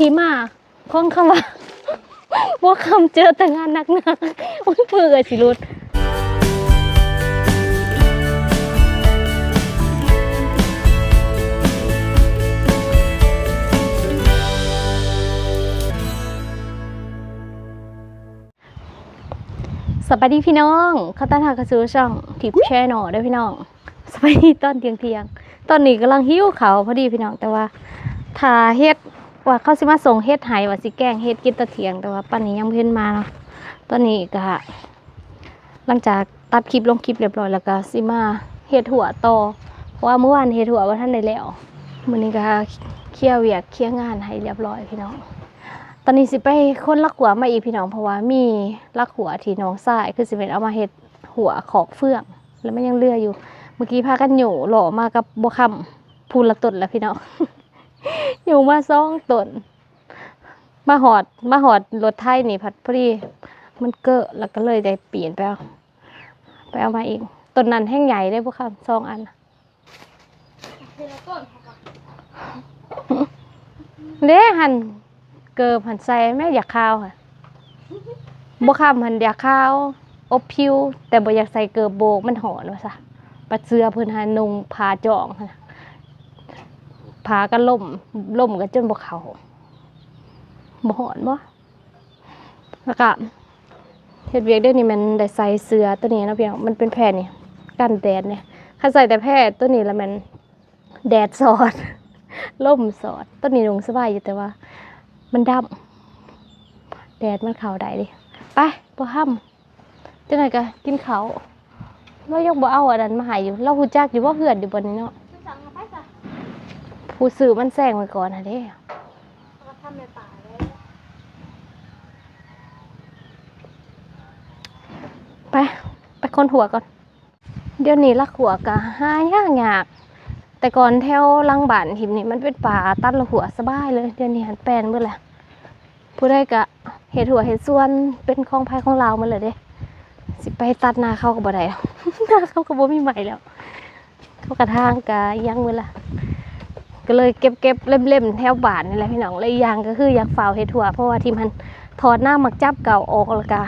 ที่มาของคำว่าว่าคำเจอแต่งานหนักหนามันเปื่อยสิรุดสวัสดีพี่น้องข้าต้านหากระซูช่องทิปแชร์หนอด้วยพี่น้อง สวัสดีตอนเทียงเทียง ตอนนี้กำลังหิวเขาพอดีพี่น้องแต่ว่าถ้าเฮ็ด ว่าเขาสิมาส่งเฮ็ดให้ว่าสิแกล้งเฮ็ดกินตะเที่ยงแต่ว่าปันนี้ยังเพิ่นมาเนาะตอนนี้ก็หลังจากตัดคลิปลงคลิปเรียบร้อยแล้วก็สิมาเฮ็ดหัวต่อเพราะว่าเมื่อวานเฮ็ดหัวว่าท่านได้แล้วมื้อนี้ก็เคลียร์เวียกเคลียร์งานให้เรียบร้อยพี่น้องตอนนี้สิไปคนลักหัวมาอีกพี่น้องเพราะว่ามีลักหัวที่น้องทรายคือสิเป็นเอามาเฮ็ดหัวขอกเฟื่องแล้วมันยังเลืออยู่ เมื่อกี้พากันอยู่หล่อมากับบัวคำพูนละตนแล้วพี่น้อง อยู่มาสองตนมาหอดมาหอดรถไทยนี่พัดพอดีมันเกอะแล้วก็เลยได้เปลี่ยนไปเอาไปเอามาอีกต้นนั้นแห้งใหญ่ได้บัวคำสองอันเด้หันเกิบหันใส่แม่อยากข้าวค่ะบ่คำหันอยากข้าวอบผิว แต่บ่อยากใส่เกิบโบกมันหอนว่าซะปัดเสื้อเพิ่นหานุงผ้าจองหั่นน่ะ ผ้าก็ล่มล่มก็จนบ่เขาบ่หอนบ่แล้วก็เฮ็ดเวียกเดี๋ยวนี้มันได้ใส่เสื้อตัวนี้นาะพี่น้องมันเป็นแผ่นนี่กันแดดเนี่ยถ้าใส่แต่แพร่ตัวนี้แล้วมันแดดสอดล่มสอดต้นนี้ลงสบายอยู่แต่ว่า มันดำแดดมันเขาได้ดิไปบ่ห้ำจังไหนก็กินเขาวเรายังบ่เอาอันนั้นมาหายอยู่ เราหูจักอยู่ว่าเพื่อนอยู่บนนี้เนาะ ผู้สื่อมันแซงไว้ก่อนนะเด้ไป ไปคนหัวก่อน เดี๋ยวนี้ลักหัวกะหายากยาก แต่ก่อนแถวลังบ้านหิมนี่มันเป็นป่าตัดละหัวสบายเลย เดี๋ยวนี้หันแปลนเบิดแหละผู้ใดกะเห็ดหัวเห็ดส่วนเป็นของภายของเรามันเลยเด้ สิไปตัดนาเข้าก็บ่ได้นาเข้าก็บ่มีใหม่แล้ว เข้ากระทางกะยังเวลา ก็เลยเก็บเก็บเล่มๆแถวบ้านนี่แหละพี่น้องเลยอีกอย่างก็คืออยากฝ่าวเห็ดหัวเพราะว่าที่มันถอดหน้ามักจับเก่าออกแล้วกะ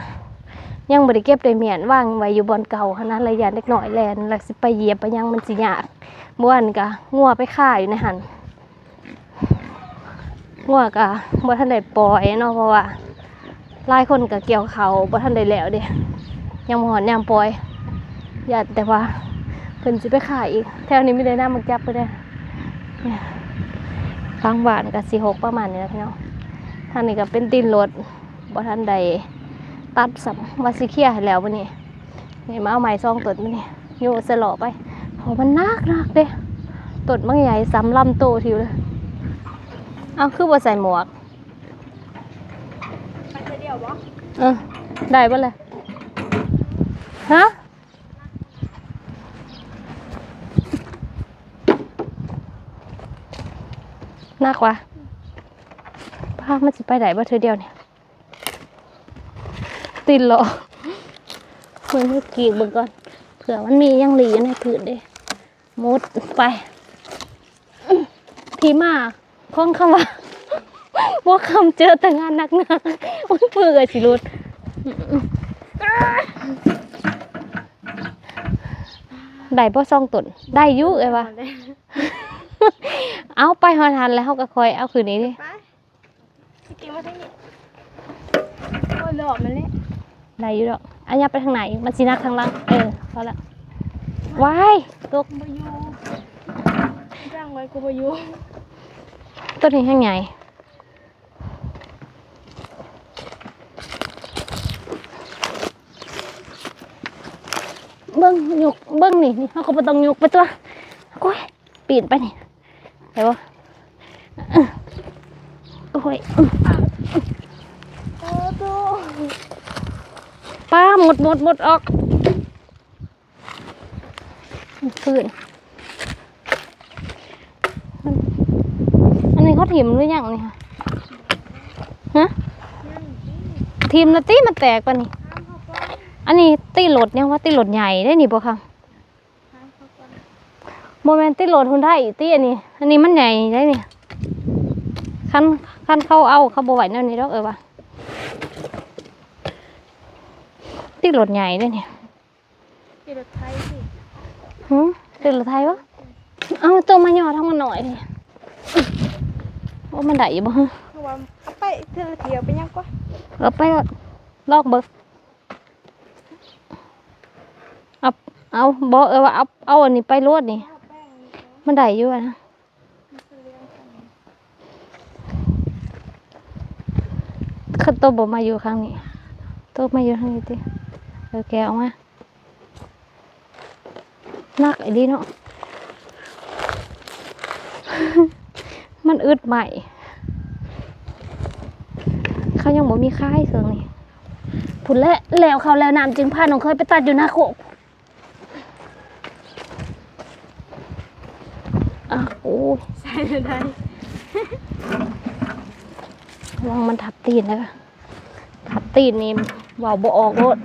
ยังบ่ได้เก็บได้เมียนว่างไว้อยู่บนเก่าขนาดระยะเล็กน้อยแลนแล้วสิไปเหยียบไปยังมันสิยากเมื่อวานกะงัวไปฆ่าอยู่ในหันงัวกะบ่ทันได้ปล่อยเนาะเพราะว่าลายคนกะเกี่ยวเขาบ่ทันได้แล้วเด้ยังหอนยามปล่อยอย่าแต่ว่าเพิ่นสิไปฆ่าอีกแถวนี้ไมีได้น้ำมักจับไปได้ เนี่ยฟังหวานกะสิหกประมาณนี้นะพี่น้องทางนี้ก็เป็นตีนรถบ่ทันได้ตัดสัมว่าสิเคลียร์ให้แล้วมื้อนี้นี่มาเอาไม้ซองตดมื้อนี้โยสลอไปโหมันนักนักเด้ตดมังใหญ่สำลำโตทิวเลยเอาคือบ่ใส่หมวกไปเดียววะเออได้บ่เลยฮะ นักวะพามันสิไปไหนบ่เธอเดียวเนี่ย ติดเหรอมึงให้กีกเบิ่งก่อนเผื่อมันมียังหลีอยู่ในผืนเด้มุดไปอื้อที่มาของคำว่าว่าคำเจอแต่งานหนักหนามันเปื่อยสิรุดได้พ่ซองตุนได้อยุเอ้ยวะ เอาไปหอทันแล้วเขาก็คอยเอาคืนนี้ดิไปสกินมาทั้งนี้โอ้ยหลอกมันเลยได้อยุดอกอันยับไปทางไหนมันสีนักทางหล่างเออพอละว้ายตกบายูจ้างไว้กูบายูต้นนี้แห้งใหญ่เบิ้งยกเบิ้งนี่นี่เขาก็บ่ต้องยกไปตัวโอ้ยปีนไปนี่ เดี๋ยวอื้อโอ้ยป้าหมดหมดหมดออกฟืนอันนี้เขาถิ่มหรือยังนี่คะฮะทีมละตีมันแตกปะนี่ อันนี้ตีรถเนี่ยว่าตีรถใหญ่ได้นี่บ่ค่ะ ห้ามเขาก่อน โมเมนตีรถหุ่นได้ตีอันนี้ อันนี้มันใหญ่ได้นี่คันคันเขาเอาเขาบ่ไหวแนวนี้ดอกเออว่ะติดรถใหญ่ด้วยเนี่ยที่รถไทยสิหืมติดรถไทยวะเอาตัวมาย่อทั้งมันหน่อยเลยโอ้มันได้อยู่บ่ฮะเพราะว่าเอาไปเทื่อเดียวไปยังกว่าเราไปลอกเบิกเอาเอาบอกเออว่าเอาเอาอันนี้ไปรวดนี่เอาแป้งนี่ก็ มันได้อยู่อะนะมันคือเรื่องกันตัวบมาอยู่ข้างนี้ตัวมาอยู่ข้างนี้ติเออแกะออกมานักไอ้ดีเนาะมันอึดใหม่เขายังบ่มีค่ายเสิงนี่ผุนและแล้วเขาแล้วน้ำจึงพาน้องเคยไปตัดอยู่หน้าโคก อะโอ้ยใช่ได้ระวังมันทับตีนนะคะทับตีนนี่เว่าบ่ออกโลด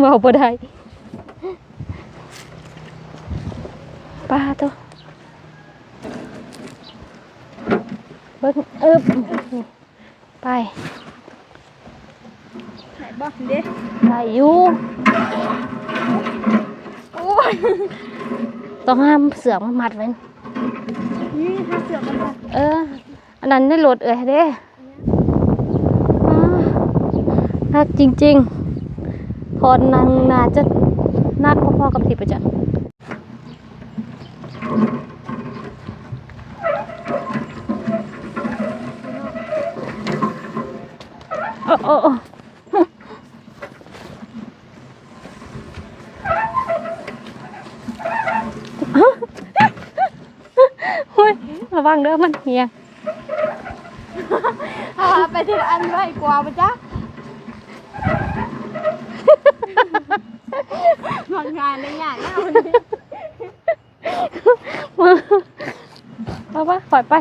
เว่าบ่ได้ป้าตัวเบิ้งเอิบนี่ไปไหนบอกเด้ไปอยู่โอ้ย ต้องห้ามเสือกมามัดไว้นี่ถ้าเสือกมันจะเออ อันนั้นได้โหลดเอ้ยเด้อ่านักจริง ๆ พอนนางนาจะนักพอๆกับสิประจันโอ้โอ้โอ้เฮ้ยระวั งเด้อมันเฮียเอาไปทีละอันไว้กว่าปะจ๊ะทำงานในงานนะวันนี้มาปะปล่อยไป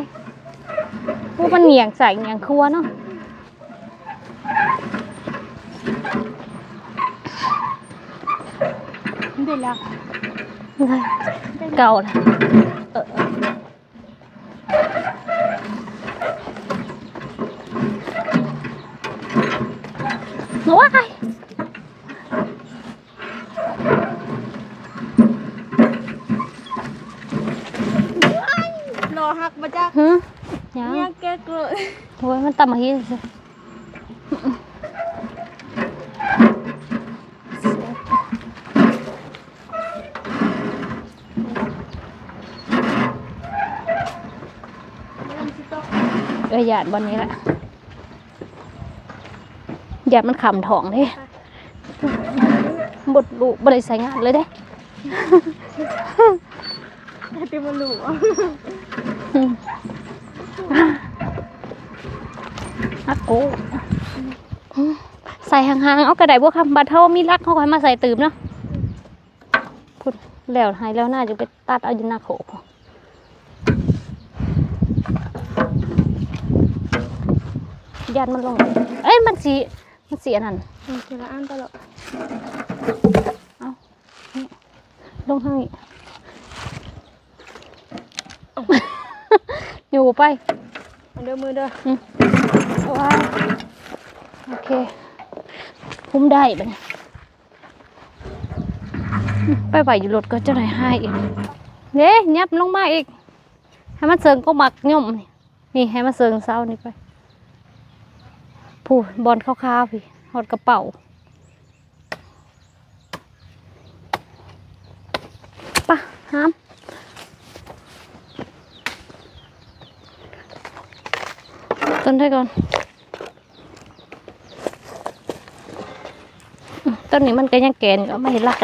พวกมันเหนียงใส่เหนียงครัวเนาะเดี๋ยวแล้วเก่าละเออหนูว่าไง รอหักปะจ๊ะ ฮึยัง เนี่ยแกเกิด โอ้ยมันตำมาฮีสิเออหยาดบอนนี้แหละหยาดมันขำท้องเด้บดลูบริใส่งานเลยเด้แต่ติมันหลู อะอืมอากูอืมใส่ห่างๆ เอากระไดพวกคำบัดเท่ามีรักเขาคอยมาใส่ตื่มเนาะพูดแล้วหายแล้วน่าจะไปตัดเอาอยู่หน้าโขกยันมันลง เอ้ย มันสีมันสีอันนั้นทีละอันตลอดลงทางนี้อยู่ไปอัน เดิมมือเด้อว้าวโอเคคุ้มได้ปะเนี่ยไปไหวอยู่รถก็จะได้ให้อีกเด้ยับลงมาอีก ให้มันเสิงก็มักย่อมนี่นี่ให้มันเสิงเศร้านี่ไปผู้บอลข้าวๆพี่หอดกระเป๋าปะห้าม ต้นได้ก่อนอืมต้นนี้มันก็ยังแกนก็ไม่เห็นรักก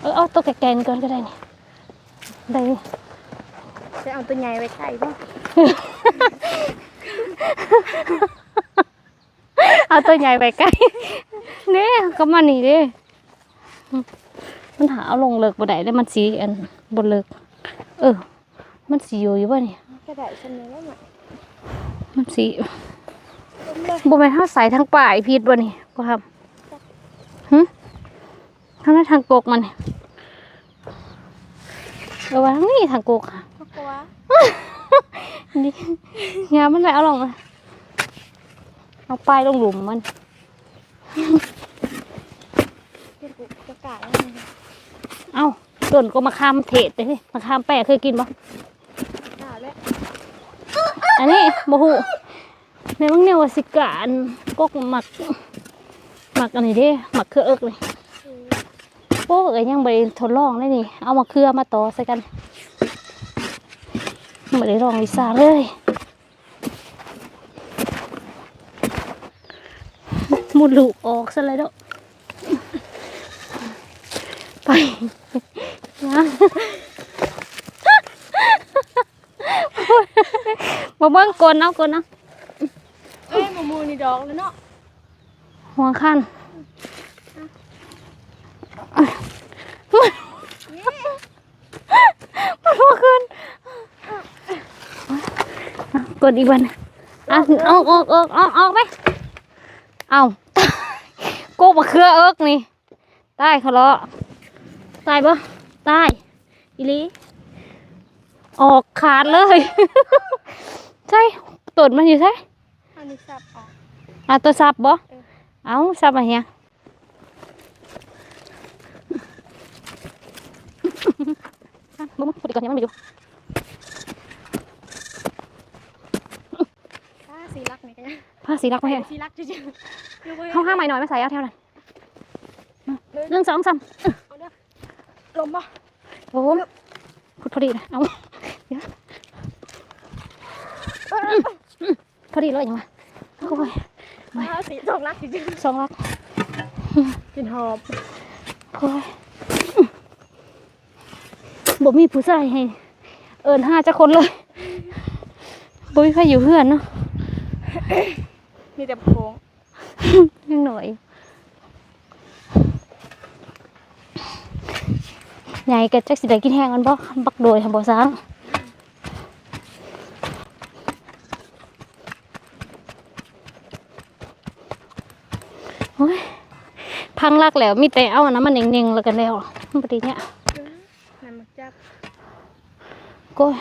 เออเอาตัวแกนก่อนก็ได้นี่ได้นี่จะเอาตัวใหญ่ไว้ไข่ป่ะเอาตัวใหญ่ไปใกล้เนี่ยก็มานี่เด้มันหาเอาลงเลิกบ่ได้แล้วมันสีอันบ่เลิก เออ มันสีอยู่อยู่บ่นี่กระดาษฉันเนี่ยแล้วไหมมันสี ต้มเลยบ่แม่นเฮาใส่ทั้งป่ายผิดบ่นี่บ่ครับหึทางนั้นทางกกมันนี่เอาวางนี่ทางกกค่ะเพราะว่านี่งามมันเลยเอาลงมาเอาป้ายลงหลุมมันเป็นกุกระกาศแล้วมันเอาต้นก็มาข้ามเทศเลยมาข้ามแปะเคยกินปะกระกาศแล้วอันนี้โมหู ในบางเนี่ยวสิกาอันกกหมักหมักอันนี้เด้หมักเครือเอิกเลยโอ้ยยังไม่ได้ทดลองเลยนี่ เอามาเครือมาต่อใส่กันไม่ได้ลองวิสาเลยมุดลูกออกซะเลยเด้อไปนะมาเบิ้งกลนเอากลนเอาเอ้ยหมูมูนี่ดอกแล้วเนาะหัวขั้นมันหัวขึ้นกดอีกวันอะออกออกออกออกออกไหมเอากกมาเครือเอิกนี่ตายเขาเลาะตายปะตายอีลีออกขาดเลย ใช่ตดมันอยู่ใช่ อันนี้สับออกอะตัวซับบ่เออเอาซับมาเฮียอะมึงพูดก่อนยังไม่อยู่ถ้าสีรักไหมกันผ้าสีรักมาเฮียสีรักจริงๆยกไว้เข้าห้าใหม่หน่อยไม่ใส่เอาแถวนั้นหนึ่งสองสามเอาเด้อลมปะโอ้ยพูดพอดีนะเอาเดี๋ยวพ อดีเลยยังไงโอ้ยถ้าสีสองรักจริงสองรักๆกลินหอมโอ้ยบ่มีผู้ชายให้ เอิญห้าจะคนเลยบ่มีใครอยู่เพื่อนเนาะมีแต่โค้งยังหน่อย ใหญ่ก็จักสิได้กินแห้งกันบ่บักโดยทำบ่ซ้า โอ้ยพังรักแล้วมีแต่เอาอันนั้นมันเน่งๆแล้วกันแล้วมันปฏิเนี่ยนั่นมันจับโก้ย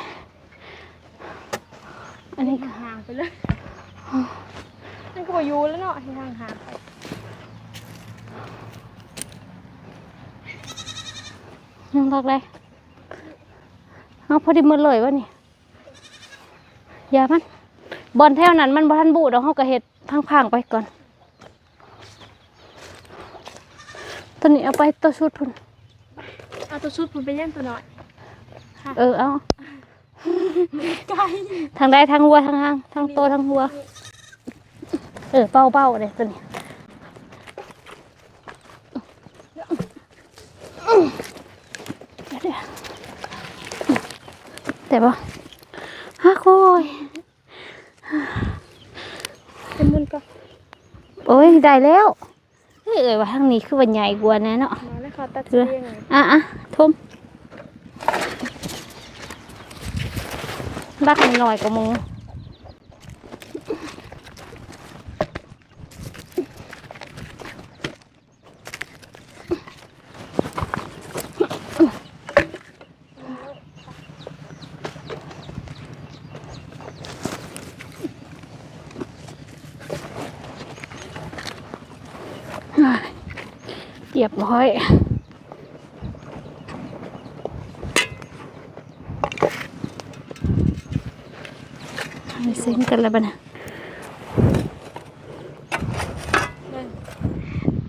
อันนี้ก็ห่างไปเลยนั่นก็บอยูแล้วเนาะให้ห่างห่างๆไปยังรักเลยเอาพอดีหมืดเลยวะนี่อย่ามันบอลแถวนั้นมันบ่ทันบูดเอาเฮาก็เฮ็ดพังๆไปก่อน ตอนนี้เอาไปตัวชุดพุ่นเอาตัวชุดมันไปเล่นตัวหน่อยเออเอาไกลทางได้ทางหัวทางหางทางโตทางหัว เออเป้าเป้าเลยตัวนี้เดี๋ยวๆแต่บ่ฮักโอ้ยเป็นมุนก็โอ้ยได้แล้ว เอ้ยเอ้ยว่าทางนี้คือว่าใหญ่กว่าแน่เนาะมาแล้วค่ะตัดเสียงเลยอะอะทุ่มรักมันหน่อยกว่าหมู เรียบร้อยไปเซ็งกันแล้วบ้านะ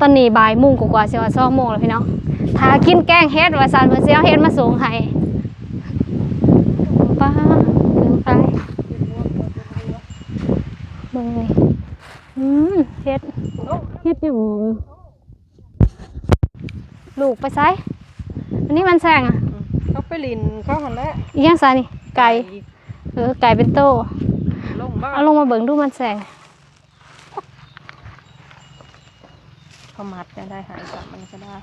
ตอนนี้บ่ายมุ่งกว่าเสียว่าสองโมงแล้วพี่น้องถ้ากินแกงเฮ็ดว่าซานเพิ่นสิเอาเฮ็ดมาส่งให้ป้าเกินไปเบิ่งนี่อืมเฮ็ด เฮ็ดอยู่ลูกไปไสอันนี้มันแซงอะเขาไปลินเขาหันแล้วอีหยังซานี่ไก่เออไก่เป็นโตลงบ้าเอาลงมาเบิ่งดูมันแสงเขามัดเนี่ยได้หายสับมันก็ได้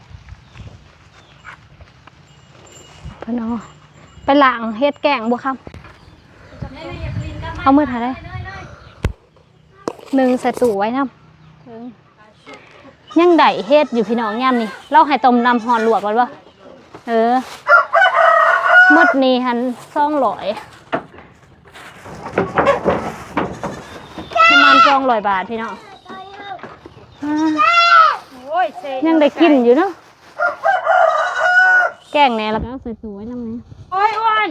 เพิ่นเอาไปล้างเฮ็ดแกงบ่ครับเอามือถ่ายได้หนึ่งใส่ตู้ไว้นำ ยังได้เฮ็ดอยู่พี่น้องยามนี่เราให้ต้มน้ำหอนลวกก่อนบ่เออหมดนี่หัน200ประมาณ200บาทพี่น้องอ่าโอ้ยเซยังได้กินอยู่เนาะแกงแหน่แล้วก็เอาใส่ตู้ไว้น้ำนี้โอ้ยอ้วน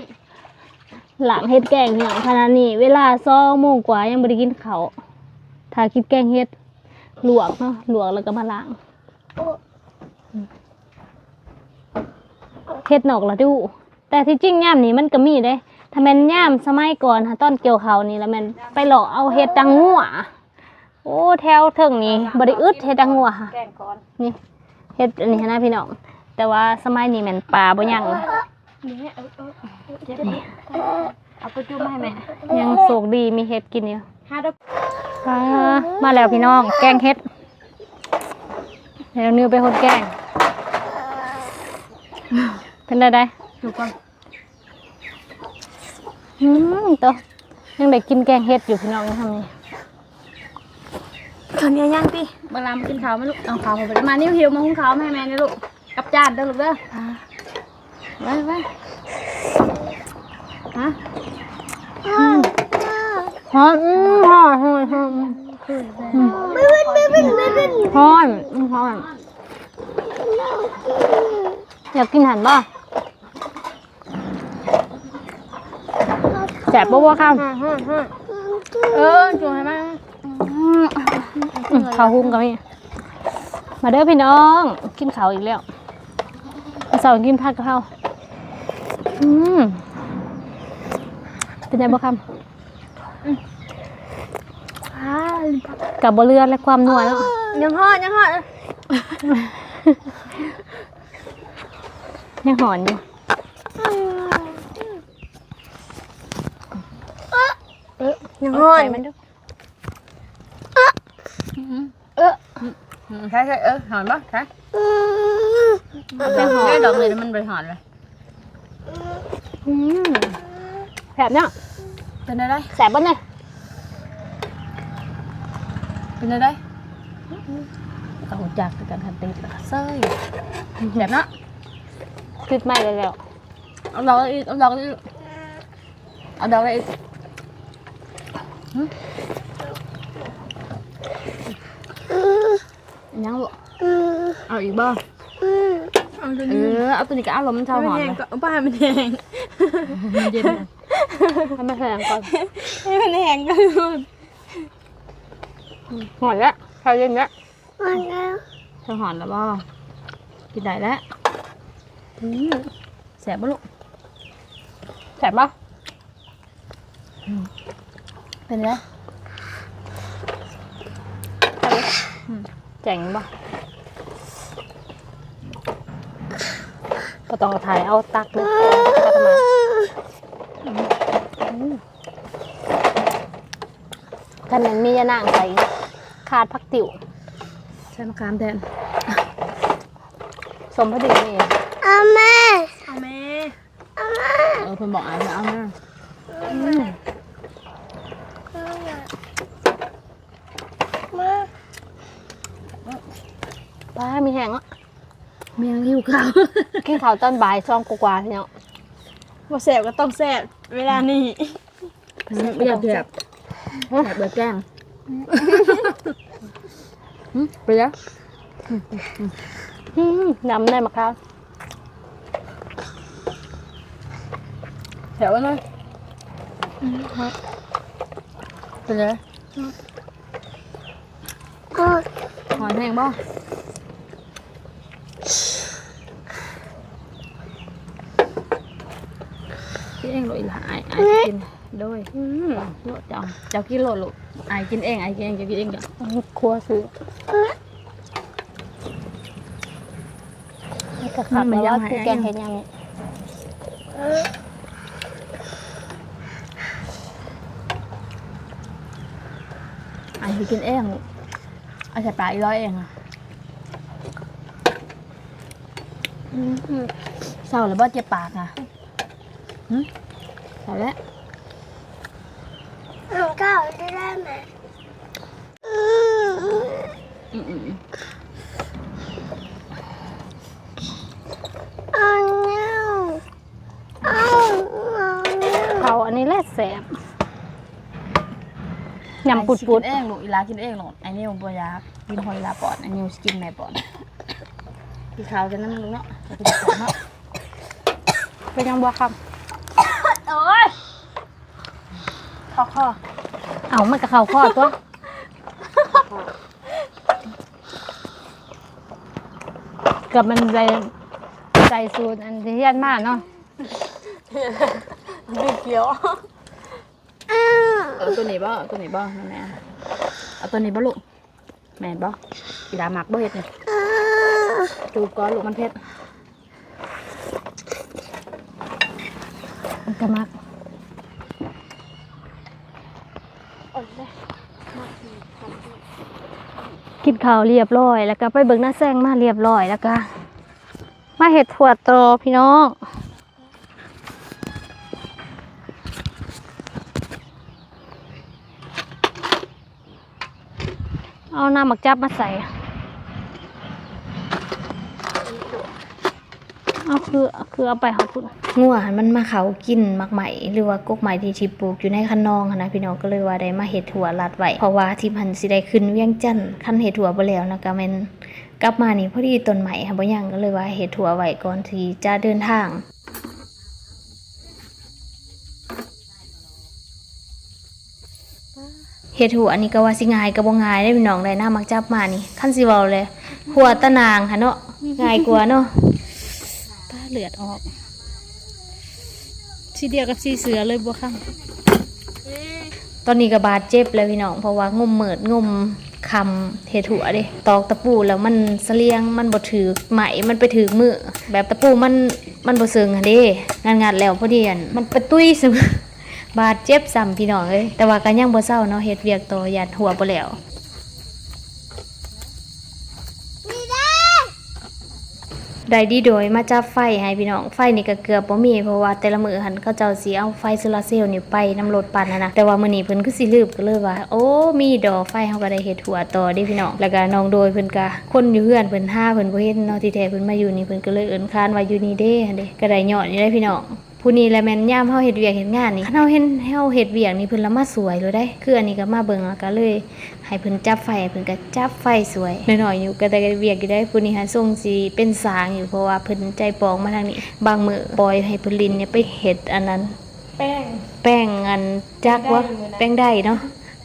หลังเฮ็ดแกงเนี่ยขนาดนี้เวลาสองโมงกว่ายังไม่ได้กินข้าวถ้าคิดแกงเฮ็ด ลวกเนาะลวกแล้วก็มาล้างเฮ็ดนอกละดู แต่ที่จริงย่ามนี้มันก็มีเด้ ถ้าแม่นย่ามสมัยก่อนหาต้นเกี่ยวเขานี่แล้วแม่นไปหลอกเอาเฮ็ดดังงัวโอ้แถวเทิงนี้บ่ได้อึดเฮ็ดดังงัวค่ะแกงก่อนนี่เฮ็ดอันนี้นะพี่น้องแต่ว่าสมัยนี้แม่นปลาบ่ยังนะนี่เออเออนี่เอาไปจุ่มให้แม่ยังโศกดีมีเฮ็ดกินอยู่ ห้าดอกอ่ามาแล้วพี่น้อง แกงเฮ็ดเดี๋ยวนิวไปหดแกง เป็นได้ได้ดูก่อนอืมตัวยังได้กินแกงเฮ็ดอยู่พี่น้องทำนี่คนนี้ยังติเวลามากินข้าวไหมลูกเอาข้าวมาไปมานิ้วหิวมาหุงข้าวมาให้แม่นี่ลูกกับจานเด้อลูกเด้ออ่าไปไปฮะ หอมอืมหอมหอมหอมไม่เป็นไม่เป็นไม่เป็นหอมอืมหอมอยากกินหันบ่แสบบ่บ่ครับเออจุ่มให้ม่อืมข้าวหุ้มก็มีมาเด้อพี่น้อง กินข้าวอีกแล้วมาสอนกินผัดกะเพราอืมเป็นไงบ้างครับ กับบเรือและความนัวแล้วยังหอดยังหอดยังหอนอยู่ยังหอดใส่มันดูใช่ใช่เออหอนปะใช่ยังหอนได้ดอกเลยมันบริหารเลยอืมแสบเนี่ย เป็นอะไรแสบบ้านเลยเป็นอะไรเอาจากกันทันตีแล้วก็เซ้ยแบบนั้นคิดไม่เลยแล้วเอาดอกอีกเอาดอกอีกเอาดอกอีกยังลูกเอาอีกบ้างเอาตัวเอนี้อเอาตัวนี้ก็อารมณ์มันเท่าหอนแห้เลงยก็ป้ามันแห้งมันเย็น ให้มันแสบก่อนให้มันแห้งก็หอนแล้วข้าวเย็นแล้วมันแล้วเท่าหอนแล้วบ่กินได้แล้วอืมแสบบ่ลูกแสบปะเป็นไรเจ๋งปะก็ต้องถ่ายเอาตักเลยตักมา กันนั้นมียานางใส่ขาดพักติ๋วใช้มะขามแทนสมพอดีนี่เอาแม่เอาแม่เออเพิ่นบอกอ่านเอามาป้ามีแห้งอะเมียงหิวข้าวกินข้าวตอนบ่ายซองกว่าๆพี่เนาะบ่แสบก็ต้องแสบ เวลานี้ไม่อยากแสบแสบเบอร์แกล้งหึไปแล้วอืมน้ำได้มะพร้าวแถวนั้นเป็นไรหอนแห้งบ่กิน เองโลดอีหละอายอายสิกินด้วยอืมโลดเจ้าเจ้ากินโลดลูกอายกินเองอายกินเองเจ้ากินเองเจ้าครัวซื้อนี่ก็ขับไปแล้วคือแกงเห็ดยังนี่อายสิกินเองลูกอายใส่ปลาอีร้อยเองอะอืมเศร้าแล้วบ่เจ็บปากอะหึ เศร้าแล้วหนูก้าวได้ได้ไหมอืมอืมอ้าวเงาอ้าวอ้าวเงาเขาอันนี้แหละแสบยำปุดปุดกินเองลูกอีลากินเองลูกไอ้นี่ผมบ่อยากกินหอยลาปอดไอ้นี่กินแม่ปอดพี่ขาวจะนั่นลูกเนาะจะกินปอดเนาะๆเป็นยังบัวคโอ้ย ขอขอำเอามันกับเขาข้อตัวเกับมันใจใจสูตรอันที่เฮียนมากเนาะไม่เกี่ยวเอาตัวนี้บ่เอาตัวนี้บ่แม่เอาตัวนี้บ่ลูกแม่นบ่อีลามักบ่เฮ็ดนี่จูบก่อนลูกมันเผ็ดมันก็มัก อดเลย กินข้าวเรียบร้อย แล้วก็ไปเบิ่งหน้าแซงมาเรียบร้อยแล้วก็มาเห็ดถั่วตรอพี่น้องเอาน้ำหมักจับมาใส่ เอาคือคือเอาไปเขาพูดงัวนมันมาเขากินมักไหมหรือว่ากกไหมที่ชิปลูกอยู่ในคันนองนะพี่น้องก็เลยว่าได้มาเห็ดถั่วลัดไว้เพราะว่าที่พันสิได้ขึ้นเวียงจันทน์คันเห็ดถั่วไปแล้วนะก็แม่นกลับมานี่พอดีต้นไหมค่ะบ่ยังก็เลยว่าเห็ดถั่วไว้ก่อนที่จะเดินทางเฮ็ดหัวนนี้ก็ว่าสิง่ายก็บ่ง่ายได้พี่น้องได้น้ามักจับมานี่คันสิเว้าเลยหัวตะนางค่ะเนาะง่ายกว่าเนาะ เลือดออกสีเดียวกับสีเสือเลยบ่คั่งตอนนี้ก็บาดเจ็บแล้วพี่น้องเพราะว่างมเหมิดงมคำเฮ็ดหัวเด้ตอกตะปูแล้วมันเสลียงมันบ่ถือไหมมันไปถือมือแบบตะปูมันมันบ่เซิงอะเด้งานๆแล้วพอดีอันมันไปตุ้ยซึมบาดเจ็บซ้ำพี่น้องเอ้ยแต่ว่าก็ยังบ่เศร้าเนาะเฮ็ดเวียกต่อยันหัวบ่แล้ว ได้ดีโดยมาจับไฟให้พี่น้องไฟนี่ก็เกือบบ่มีเพราะว่าแต่ละมือหันเขาเจ้าสิเอาไฟโซลาเซลล์นี่ไปนำรถปั่นนะนะแต่ว่ามื้อนี้เพิ่นคือสิลืมก็เลยว่า โอ้มีดอกไฟเฮาก็ได้เฮ็ดหัวต่อเด้พี่น้องแล้วก็น้องโดยเพิ่นก็คนอยู่เฮือนเพิ่นห้าเพิ่นบ่เห็นเนาะที่แท้เพิ่นมาอยู่นี่เพิ่นก็เลยเอิ้นคานว่าอยู่นี่เด้หั่นเด้ก็ได้ยอดอยู่ได้พี่น้องผู้นี้แหละแม่นยามเฮาเฮ็ดเวียกเฮ็ดงานนี่เฮาเห็นเฮาเฮ็ดเวียกนี่เพิ่นละมาสวยเลยได้ คืออันนี้ก็มาเบิ่งแล้วก็เลยให้เพิ่นจับไฟเพิ่นก็จับไฟสวยน้อยๆอยู่ก็ได้เวียกอยู่ได้ผู้นี้หาส่งสิเป็นสางอยู่เพราะว่าเพิ่นใจปองมาทางนี้ บางมื้อปล่อยให้เพิ่นลินเนี่ยไปเฮ็ดอันนั้น แป้งแป้งอันจักว่าแป้งได้อยู่นะ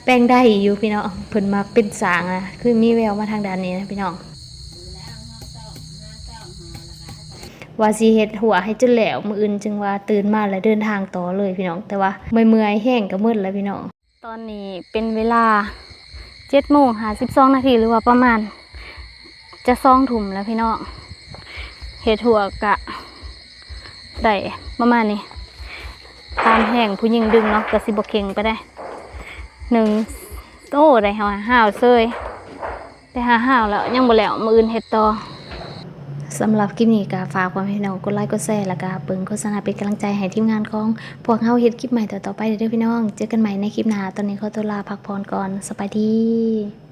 แป้งได้เนาะแป้งได้อยู่พี่น้องเพิ่นมักเป็นสางอะคือมีแววมาทางด้านนี้นะพี่น้องว่าสิเฮ็ดหัวให้จนแหล้วมืออื่นจึงว่าตื่นมาแล้วเดินทางต่อเลยพี่น้อง แต่ว่าเมื่อยๆแห้งก็มืดแล้วพี่น้อง ตอนนี้เป็นเวลา เจ็ดโมงหาสิบสองนาทีหรือว่าประมาณ จะซองถุ่มแล้วพี่น้องเห็ดหัวกะได้ประมาณนี้ ตามแห้งผู้หญิงดึงเนาะกระสิบเข่งไปได้หนึ่งโต้ได้หาห้าวเซยได้หาห้าวแล้วยังบ่แล้วมืออื่นเห็ดต่อ สำหรับคลิปนี้ก็ฝากความเห็น้องกดไลค์กดแชร์แล้วก็เปิงโฆษณาเป็นกำลังใจให้ทีมงานของพวกเฮาเฮ็ดคลิปใหม่ต่อๆไปเด้อพี่น้อง เจอกันใหม่ในคลิปหน้าตอนนี้ขอตัวลาพักผ่อนก่อนสบายดี